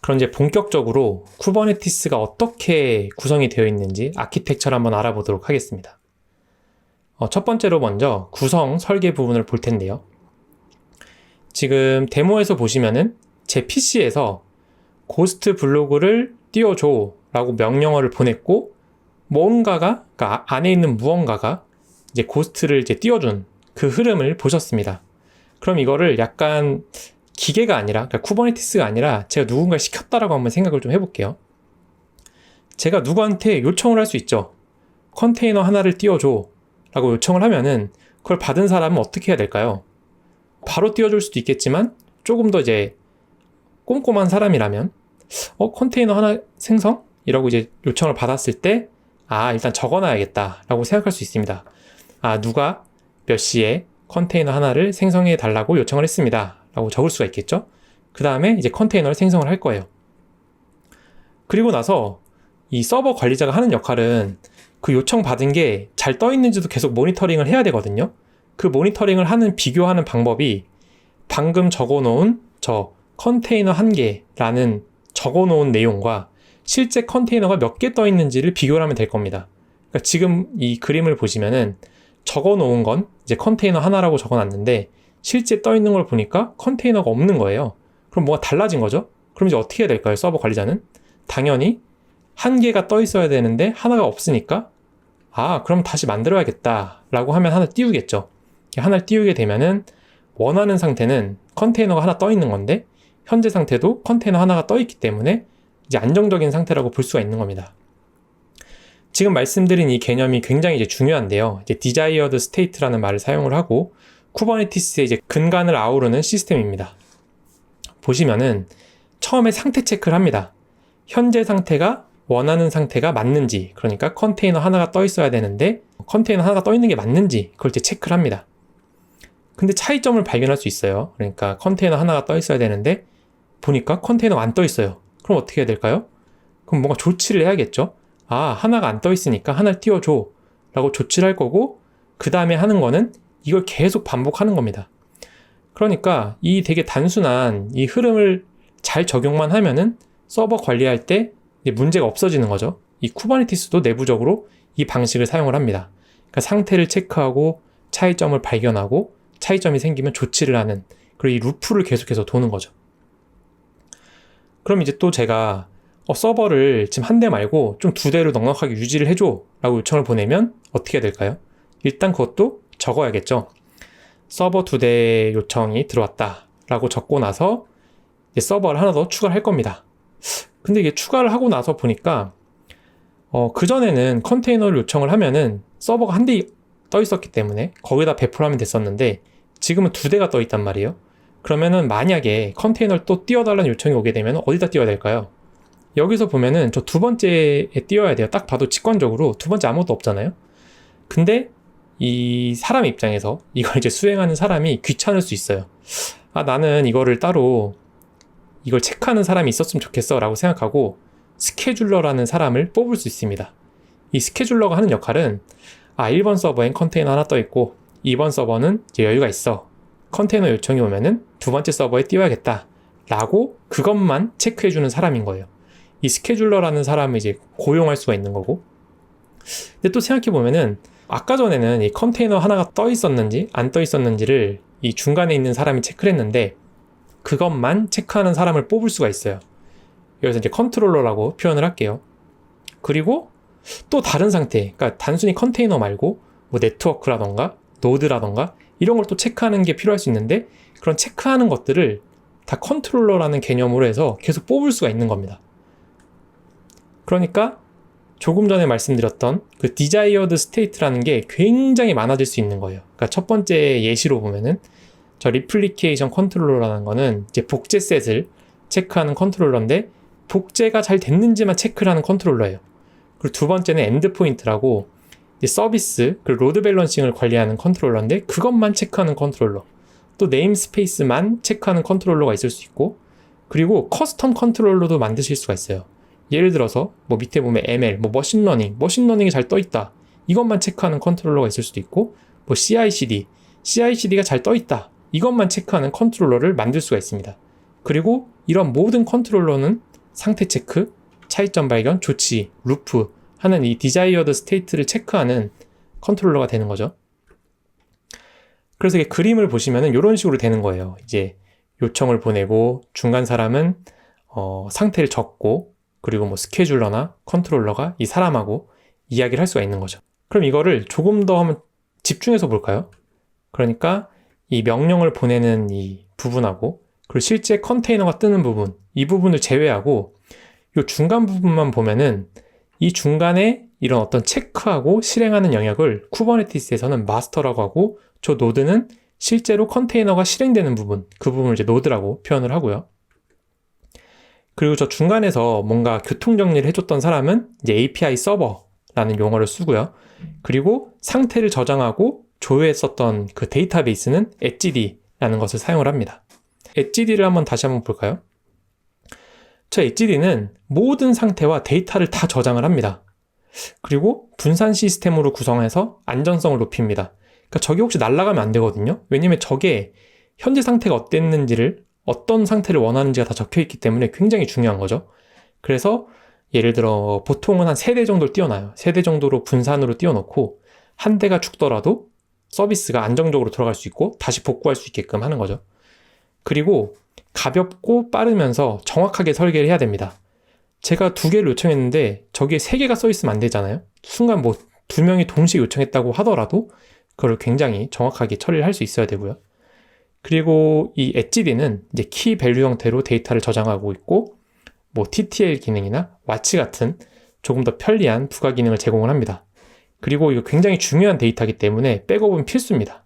그럼 이제 본격적으로 쿠버네티스가 어떻게 구성이 되어 있는지 아키텍처를 한번 알아보도록 하겠습니다. 어, 첫 번째로 먼저 구성 설계 부분을 볼 텐데요. 지금 데모에서 보시면은 제 PC에서 고스트 블로그를 띄워줘 라고 명령어를 보냈고 뭔가가 그러니까 안에 있는 무언가가 이제 고스트를 이제 띄워준 그 흐름을 보셨습니다. 그럼 이거를 약간 기계가 아니라 그러니까 쿠버네티스가 아니라 제가 누군가 시켰다라고 한번 생각을 좀 해볼게요. 제가 누구한테 요청을 할 수 있죠. 컨테이너 하나를 띄워줘 라고 요청을 하면은 그걸 받은 사람은 어떻게 해야 될까요? 바로 띄워줄 수도 있겠지만 조금 더 이제 꼼꼼한 사람이라면 어 컨테이너 하나 생성? 이라고 이제 요청을 받았을 때 아 일단 적어놔야겠다 라고 생각할 수 있습니다. 아 누가 몇 시에 컨테이너 하나를 생성해 달라고 요청을 했습니다. 라고 적을 수가 있겠죠. 그 다음에 이제 컨테이너를 생성을 할 거예요. 그리고 나서 이 서버 관리자가 하는 역할은 그 요청 받은 게 잘 떠 있는지도 계속 모니터링을 해야 되거든요. 그 모니터링을 하는 비교하는 방법이 방금 적어 놓은 저 컨테이너 한 개라는 적어 놓은 내용과 실제 컨테이너가 몇 개 떠 있는지를 비교를 하면 될 겁니다. 그러니까 지금 이 그림을 보시면은 적어 놓은 건 이제 컨테이너 하나라고 적어 놨는데 실제 떠 있는 걸 보니까 컨테이너가 없는 거예요. 그럼 뭐가 달라진 거죠? 그럼 이제 어떻게 해야 될까요? 서버 관리자는? 당연히 한 개가 떠 있어야 되는데 하나가 없으니까 아, 그럼 다시 만들어야겠다. 라고 하면 하나 띄우겠죠. 하나를 띄우게 되면은 원하는 상태는 컨테이너가 하나 떠 있는 건데 현재 상태도 컨테이너 하나가 떠 있기 때문에 이제 안정적인 상태라고 볼 수가 있는 겁니다. 지금 말씀드린 이 개념이 굉장히 이제 중요한데요. 이제 desired state라는 말을 사용을 하고 쿠버네티스의 이제 근간을 아우르는 시스템입니다. 보시면은 처음에 상태 체크를 합니다. 현재 상태가 원하는 상태가 맞는지, 그러니까 컨테이너 하나가 떠 있어야 되는데 컨테이너 하나가 떠 있는 게 맞는지 그걸 이제 체크를 합니다. 근데 차이점을 발견할 수 있어요. 그러니까 컨테이너 하나가 떠 있어야 되는데 보니까 컨테이너가 안 떠 있어요. 그럼 어떻게 해야 될까요? 그럼 뭔가 조치를 해야겠죠. 아, 하나가 안 떠 있으니까 하나를 띄워줘. 라고 조치를 할 거고, 그 다음에 하는 거는 이걸 계속 반복하는 겁니다. 그러니까 이 되게 단순한 이 흐름을 잘 적용만 하면은 서버 관리할 때 문제가 없어지는 거죠. 이 쿠버네티스도 내부적으로 이 방식을 사용을 합니다. 그러니까 상태를 체크하고 차이점을 발견하고 차이점이 생기면 조치를 하는 그리고 이 루프를 계속해서 도는 거죠. 그럼 이제 또 제가 어, 서버를 지금 한 대 말고 좀 두 대로 넉넉하게 유지를 해줘 라고 요청을 보내면 어떻게 해야 될까요? 일단 그것도 적어야겠죠. 서버 두 대 요청이 들어왔다 라고 적고 나서 서버를 하나 더 추가를 할 겁니다. 근데 이게 추가를 하고 나서 보니까 어, 그전에는 컨테이너를 요청을 하면은 서버가 한 대 떠 있었기 때문에 거기다 배포를 하면 됐었는데 지금은 두 대가 떠 있단 말이에요. 그러면은 만약에 컨테이너를 또 띄워달라는 요청이 오게 되면 어디다 띄워야 될까요? 여기서 보면은 저 두 번째에 띄워야 돼요. 딱 봐도 직관적으로 두 번째 아무것도 없잖아요. 근데 이 사람 입장에서 이걸 이제 수행하는 사람이 귀찮을 수 있어요. 아, 나는 이거를 따로 이걸 체크하는 사람이 있었으면 좋겠어 라고 생각하고 스케줄러라는 사람을 뽑을 수 있습니다. 이 스케줄러가 하는 역할은 아, 1번 서버엔 컨테이너 하나 떠 있고 2번 서버는 이제 여유가 있어. 컨테이너 요청이 오면은 두 번째 서버에 띄워야겠다. 라고 그것만 체크해주는 사람인 거예요. 이 스케줄러라는 사람을 이제 고용할 수가 있는 거고. 근데 또 생각해보면은 아까 전에는 이 컨테이너 하나가 떠 있었는지 안 떠 있었는지를 이 중간에 있는 사람이 체크를 했는데 그것만 체크하는 사람을 뽑을 수가 있어요. 여기서 이제 컨트롤러라고 표현을 할게요. 그리고 또 다른 상태, 그러니까 단순히 컨테이너 말고 뭐 네트워크라던가 노드라던가 이런 걸 또 체크하는 게 필요할 수 있는데 그런 체크하는 것들을 다 컨트롤러라는 개념으로 해서 계속 뽑을 수가 있는 겁니다. 그러니까 조금 전에 말씀드렸던 그 desired state라는 게 굉장히 많아질 수 있는 거예요. 그러니까 첫 번째 예시로 보면은 저 리플리케이션 컨트롤러라는 거는 이제 복제 셋을 체크하는 컨트롤러인데 복제가 잘 됐는지만 체크를 하는 컨트롤러예요. 그리고 두 번째는 엔드 포인트라고 서비스 그리고 로드 밸런싱을 관리하는 컨트롤러인데 그것만 체크하는 컨트롤러. 또 네임스페이스만 체크하는 컨트롤러가 있을 수 있고 그리고 커스텀 컨트롤러도 만드실 수가 있어요. 예를 들어서 뭐 밑에 보면 ML, 뭐 머신러닝, 머신러닝이 잘 떠 있다. 이것만 체크하는 컨트롤러가 있을 수도 있고 뭐 CI/CD, CI/CD가 잘 떠 있다. 이것만 체크하는 컨트롤러를 만들 수가 있습니다. 그리고 이런 모든 컨트롤러는 상태 체크, 차이점 발견, 조치, 루프 하는 이 디자이어드 스테이트를 체크하는 컨트롤러가 되는 거죠. 그래서 이게 그림을 보시면은 이런 식으로 되는 거예요. 이제 요청을 보내고 중간 사람은 어, 상태를 적고 그리고 뭐 스케줄러나 컨트롤러가 이 사람하고 이야기를 할 수가 있는 거죠. 그럼 이거를 조금 더 한번 집중해서 볼까요? 그러니까 이 명령을 보내는 이 부분하고 그리고 실제 컨테이너가 뜨는 부분 이 부분을 제외하고 이 중간 부분만 보면은 이 중간에 이런 어떤 체크하고 실행하는 영역을 쿠버네티스에서는 마스터라고 하고 저 노드는 실제로 컨테이너가 실행되는 부분 그 부분을 이제 노드라고 표현을 하고요. 그리고 저 중간에서 뭔가 교통 정리를 해줬던 사람은 이제 API 서버라는 용어를 쓰고요. 그리고 상태를 저장하고 조회했었던 그 데이터베이스는 etcd라는 것을 사용을 합니다. etcd를 한번 다시 한번 볼까요? 저 etcd는 모든 상태와 데이터를 다 저장을 합니다. 그리고 분산 시스템으로 구성해서 안전성을 높입니다. 그러니까 저게 혹시 날아가면 안 되거든요. 왜냐면 저게 현재 상태가 어땠는지를 어떤 상태를 원하는지가 다 적혀 있기 때문에 굉장히 중요한 거죠. 그래서 예를 들어 보통은 한 세 대 정도를 띄워놔요. 세 대 정도로 분산으로 띄워놓고 한 대가 죽더라도 서비스가 안정적으로 돌아갈 수 있고 다시 복구할 수 있게끔 하는 거죠. 그리고 가볍고 빠르면서 정확하게 설계를 해야 됩니다. 제가 두 개를 요청했는데 저기에 세 개가 써 있으면 안 되잖아요. 순간 뭐 두 명이 동시에 요청했다고 하더라도 그걸 굉장히 정확하게 처리를 할 수 있어야 되고요. 그리고 이 etcd는 이제 키 밸류 형태로 데이터를 저장하고 있고 뭐 TTL 기능이나 와치 같은 조금 더 편리한 부가 기능을 제공을 합니다. 그리고 이거 굉장히 중요한 데이터이기 때문에 백업은 필수입니다.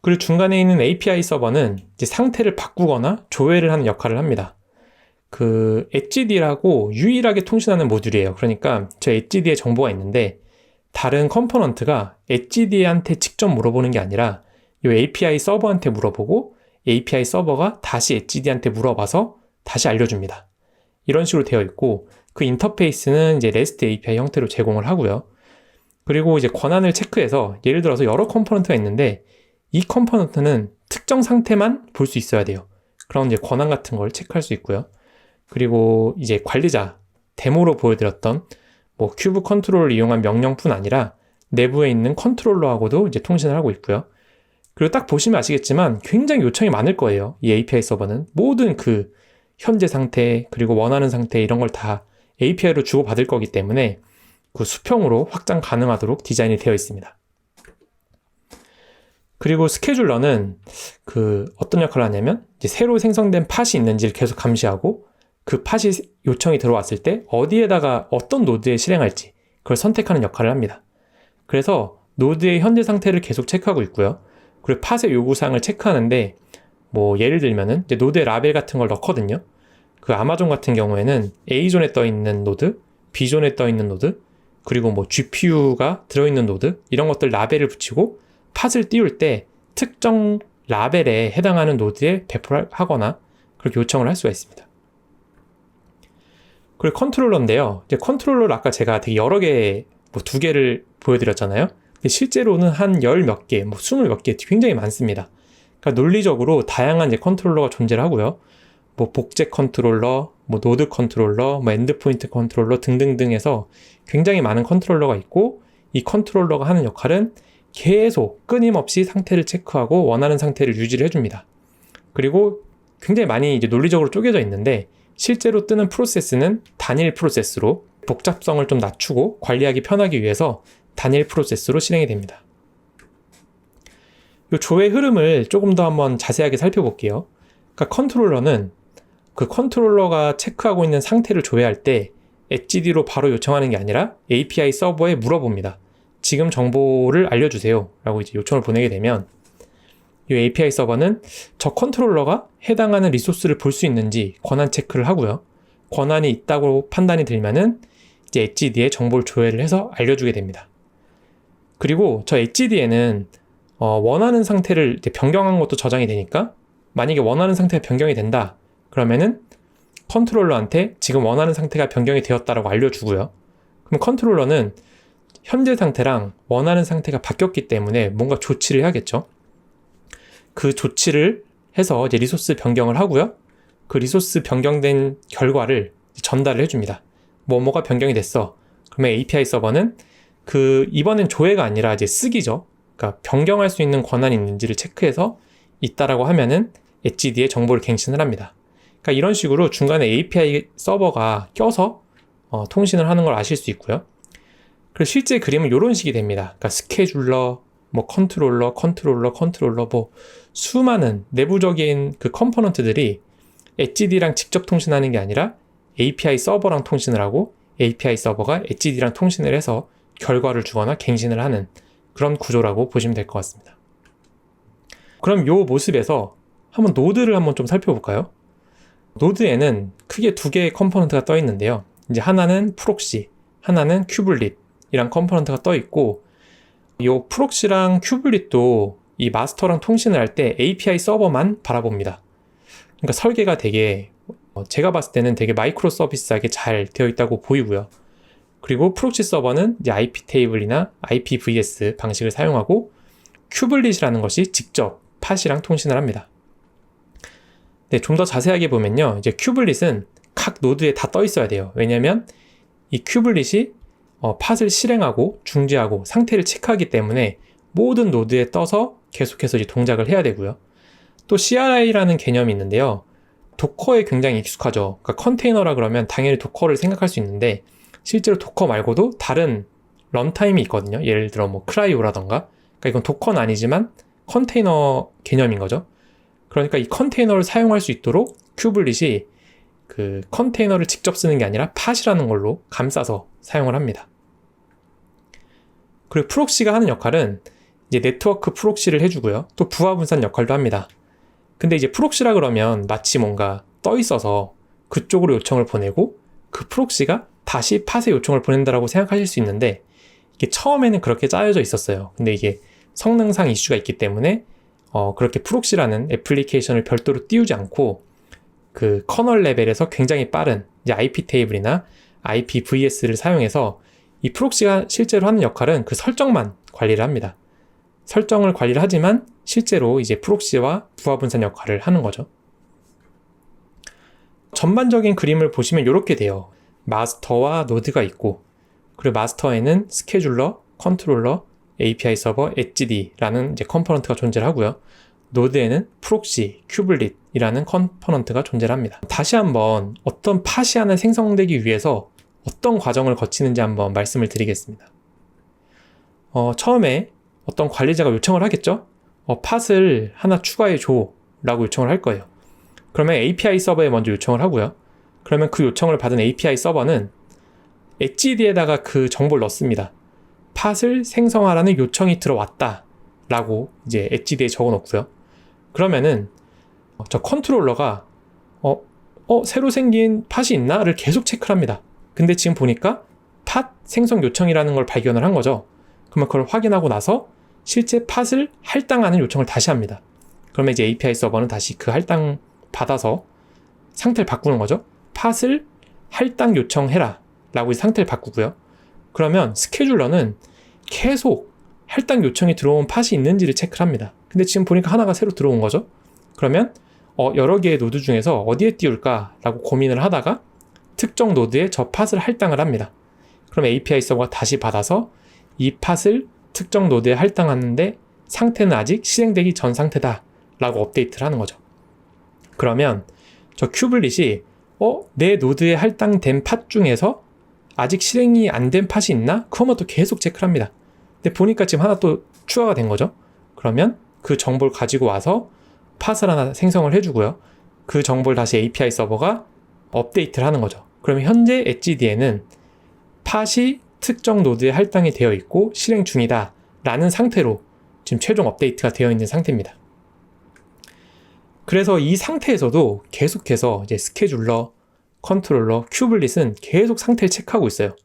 그리고 중간에 있는 API 서버는 이제 상태를 바꾸거나 조회를 하는 역할을 합니다. 그 HD라고 유일하게 통신하는 모듈이에요. 그러니까 저 HD에 정보가 있는데 다른 컴포넌트가 HD한테 직접 물어보는 게 아니라 이 API 서버한테 물어보고 API 서버가 다시 HD한테 물어봐서 다시 알려줍니다. 이런 식으로 되어 있고 그 인터페이스는 이제 REST API 형태로 제공을 하고요. 그리고 이제 권한을 체크해서 예를 들어서 여러 컴포넌트가 있는데 이 컴포넌트는 특정 상태만 볼 수 있어야 돼요. 그런 이제 권한 같은 걸 체크할 수 있고요. 그리고 이제 관리자 데모로 보여드렸던 뭐 큐브 컨트롤을 이용한 명령뿐 아니라 내부에 있는 컨트롤러하고도 이제 통신을 하고 있고요. 그리고 딱 보시면 아시겠지만 굉장히 요청이 많을 거예요. 이 API 서버는 모든 그 현재 상태 그리고 원하는 상태 이런 걸 다 API로 주고받을 거기 때문에 그 수평으로 확장 가능하도록 디자인이 되어 있습니다. 그리고 스케줄러는 그 어떤 역할을 하냐면 새로 생성된 팟이 있는지를 계속 감시하고 그 팟이 요청이 들어왔을 때 어디에다가 어떤 노드에 실행할지 그걸 선택하는 역할을 합니다. 그래서 노드의 현재 상태를 계속 체크하고 있고요. 그리고 팟의 요구사항을 체크하는데 뭐 예를 들면은 이제 노드의 라벨 같은 걸 넣거든요. 그 아마존 같은 경우에는 A존에 떠 있는 노드, B존에 떠 있는 노드, 그리고 뭐 GPU가 들어 있는 노드 이런 것들 라벨을 붙이고 팟을 띄울 때 특정 라벨에 해당하는 노드에 배포를 하거나 그렇게 요청을 할 수가 있습니다. 그리고 컨트롤러인데요. 이제 컨트롤러를 아까 제가 되게 여러 개, 뭐 두 개를 보여드렸잖아요. 실제로는 한 열 몇 개, 뭐 스물 몇 개 굉장히 많습니다. 그러니까 논리적으로 다양한 이제 컨트롤러가 존재를 하고요. 뭐 복제 컨트롤러, 뭐 노드 컨트롤러, 뭐 엔드포인트 컨트롤러 등등등 해서 굉장히 많은 컨트롤러가 있고 이 컨트롤러가 하는 역할은 계속 끊임없이 상태를 체크하고 원하는 상태를 유지를 해줍니다. 그리고 굉장히 많이 이제 논리적으로 쪼개져 있는데 실제로 뜨는 프로세스는 단일 프로세스로 복잡성을 좀 낮추고 관리하기 편하기 위해서 단일 프로세스로 실행이 됩니다. 이 조회 흐름을 조금 더 한번 자세하게 살펴볼게요. 그러니까 컨트롤러는 그 컨트롤러가 체크하고 있는 상태를 조회할 때 HD로 바로 요청하는 게 아니라 API 서버에 물어봅니다. 지금 정보를 알려주세요. 라고 이제 요청을 보내게 되면 이 API 서버는 저 컨트롤러가 해당하는 리소스를 볼 수 있는지 권한 체크를 하고요. 권한이 있다고 판단이 들면은 이제 HD에 정보를 조회를 해서 알려주게 됩니다. 그리고 저 HD에는 어, 원하는 상태를 변경한 것도 저장이 되니까 만약에 원하는 상태가 변경이 된다 그러면은 컨트롤러한테 지금 원하는 상태가 변경이 되었다라고 알려주고요. 그럼 컨트롤러는 현재 상태랑 원하는 상태가 바뀌었기 때문에 뭔가 조치를 해야겠죠. 그 조치를 해서 이제 리소스 변경을 하고요. 그 리소스 변경된 결과를 전달을 해줍니다. 뭐뭐가 변경이 됐어. 그러면 API 서버는 그 이번엔 조회가 아니라 이제 쓰기죠. 그러니까 변경할 수 있는 권한이 있는지를 체크해서 있다라고 하면은 HD에 정보를 갱신을 합니다. 그러니까 이런 식으로 중간에 API 서버가 껴서 어, 통신을 하는 걸 아실 수 있고요. 그리고 실제 그림은 이런 식이 됩니다. 그러니까 스케줄러, 뭐 컨트롤러, 컨트롤러, 컨트롤러, 뭐 수많은 내부적인 그 컴포넌트들이 HD랑 직접 통신하는 게 아니라 API 서버랑 통신을 하고 API 서버가 HD랑 통신을 해서 결과를 주거나 갱신을 하는 그런 구조라고 보시면 될 것 같습니다. 그럼 이 모습에서 한번 노드를 한번 좀 살펴볼까요? 노드에는 크게 두 개의 컴포넌트가 떠 있는데요. 이제 하나는 프록시, 하나는 큐블릿이란 컴포넌트가 떠 있고 이 프록시랑 큐블릿도 이 마스터랑 통신을 할 때 API 서버만 바라봅니다. 그러니까 설계가 되게 어, 제가 봤을 때는 되게 마이크로 서비스하게 잘 되어 있다고 보이고요. 그리고 프록시 서버는 IP 테이블이나 IPVS 방식을 사용하고 큐블릿이라는 것이 직접 팟이랑 통신을 합니다. 네, 좀 더 자세하게 보면요. 이제 큐블릿은 각 노드에 다 떠 있어야 돼요. 왜냐면 이 큐블릿이 어, 팟을 실행하고 중지하고 상태를 체크하기 때문에 모든 노드에 떠서 계속해서 이제 동작을 해야 되고요. 또 CRI라는 개념이 있는데요. 도커에 굉장히 익숙하죠. 그러니까 컨테이너라 그러면 당연히 도커를 생각할 수 있는데 실제로 도커 말고도 다른 런타임이 있거든요. 예를 들어 뭐 크라이오라던가. 그러니까 이건 도커는 아니지만 컨테이너 개념인 거죠. 그러니까 이 컨테이너를 사용할 수 있도록 큐블릿이 그 컨테이너를 직접 쓰는 게 아니라 팟이라는 걸로 감싸서 사용을 합니다. 그리고 프록시가 하는 역할은 이제 네트워크 프록시를 해주고요. 또 부하 분산 역할도 합니다. 근데 이제 프록시라 그러면 마치 뭔가 떠 있어서 그쪽으로 요청을 보내고 그 프록시가 다시 팟에 요청을 보낸다라고 생각하실 수 있는데 이게 처음에는 그렇게 짜여져 있었어요. 근데 이게 성능상 이슈가 있기 때문에 어, 그렇게 프록시라는 애플리케이션을 별도로 띄우지 않고 그 커널 레벨에서 굉장히 빠른 이제 IP 테이블이나 IPVS를 사용해서 이 프록시가 실제로 하는 역할은 그 설정만 관리를 합니다. 설정을 관리를 하지만 실제로 이제 프록시와 부하 분산 역할을 하는 거죠. 전반적인 그림을 보시면 이렇게 돼요. 마스터와 노드가 있고, 그리고 마스터에는 스케줄러, 컨트롤러, API 서버, HD라는 이제 컴포넌트가 존재를 하고요. 노드에는 프록시, 큐블릿이라는 컴포넌트가 존재를 합니다. 다시 한번 어떤 하나 생성되기 위해서 어떤 과정을 거치는지 한번 말씀을 드리겠습니다. 어, 처음에 어떤 관리자가 요청을 하겠죠? 어, 팟을 하나 추가해 줘 라고 요청을 할 거예요. 그러면 API 서버에 먼저 요청을 하고요. 그러면 그 요청을 받은 API 서버는 HD에다가 그 정보를 넣습니다. 팟을 생성하라는 요청이 들어왔다 라고 이제 HD에 적어 놓고요. 그러면은 저 컨트롤러가 어, 어, 새로 생긴 팟이 있나?를 계속 체크를 합니다. 근데 지금 보니까 팟 생성 요청이라는 걸 발견을 한 거죠. 그러면 그걸 확인하고 나서 실제 팟을 할당하는 요청을 다시 합니다. 그러면 이제 API 서버는 다시 그 할당 받아서 상태를 바꾸는 거죠. 팟을 할당 요청해라 라고 상태를 바꾸고요. 그러면 스케줄러는 계속 할당 요청이 들어온 팟이 있는지를 체크를 합니다. 근데 지금 보니까 하나가 새로 들어온 거죠. 그러면 어, 여러 개의 노드 중에서 어디에 띄울까 라고 고민을 하다가 특정 노드에 저 팟을 할당을 합니다. 그럼 API 서버가 다시 받아서 이 팟을 특정 노드에 할당하는데 상태는 아직 실행되기 전 상태다 라고 업데이트를 하는 거죠. 그러면 저 큐블릿이 어? 내 노드에 할당된 팟 중에서 아직 실행이 안 된 팟이 있나? 그것만 또 계속 체크를 합니다. 근데 보니까 지금 하나 또 추가가 된 거죠. 그러면 그 정보를 가지고 와서 팟을 하나 생성을 해주고요. 그 정보를 다시 API 서버가 업데이트를 하는 거죠. 그러면 현재 HD에는 팟이 특정 노드에 할당이 되어 있고 실행 중이다 라는 상태로 지금 최종 업데이트가 되어 있는 상태입니다. 그래서 이 상태에서도 계속해서 이제 스케줄러, 컨트롤러, 큐블릿은 계속 상태를 체크하고 있어요.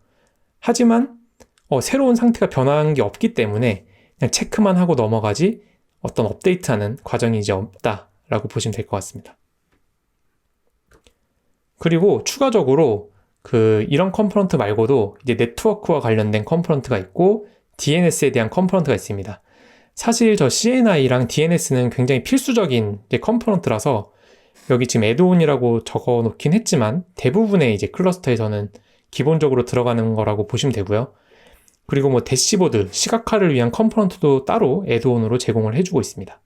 하지만 어, 새로운 상태가 변한 게 없기 때문에 그냥 체크만 하고 넘어가지 어떤 업데이트하는 과정이 이제 없다라고 보시면 될 것 같습니다. 그리고 추가적으로 그 이런 컴포넌트 말고도 이제 네트워크와 관련된 컴포넌트가 있고 DNS에 대한 컴포넌트가 있습니다. 사실 저 CNI랑 DNS는 굉장히 필수적인 컴포넌트라서 여기 지금 애드온이라고 적어 놓긴 했지만 대부분의 이제 클러스터에서는 기본적으로 들어가는 거라고 보시면 되고요. 그리고 뭐 대시보드, 시각화를 위한 컴포넌트도 따로 애드온으로 제공을 해주고 있습니다.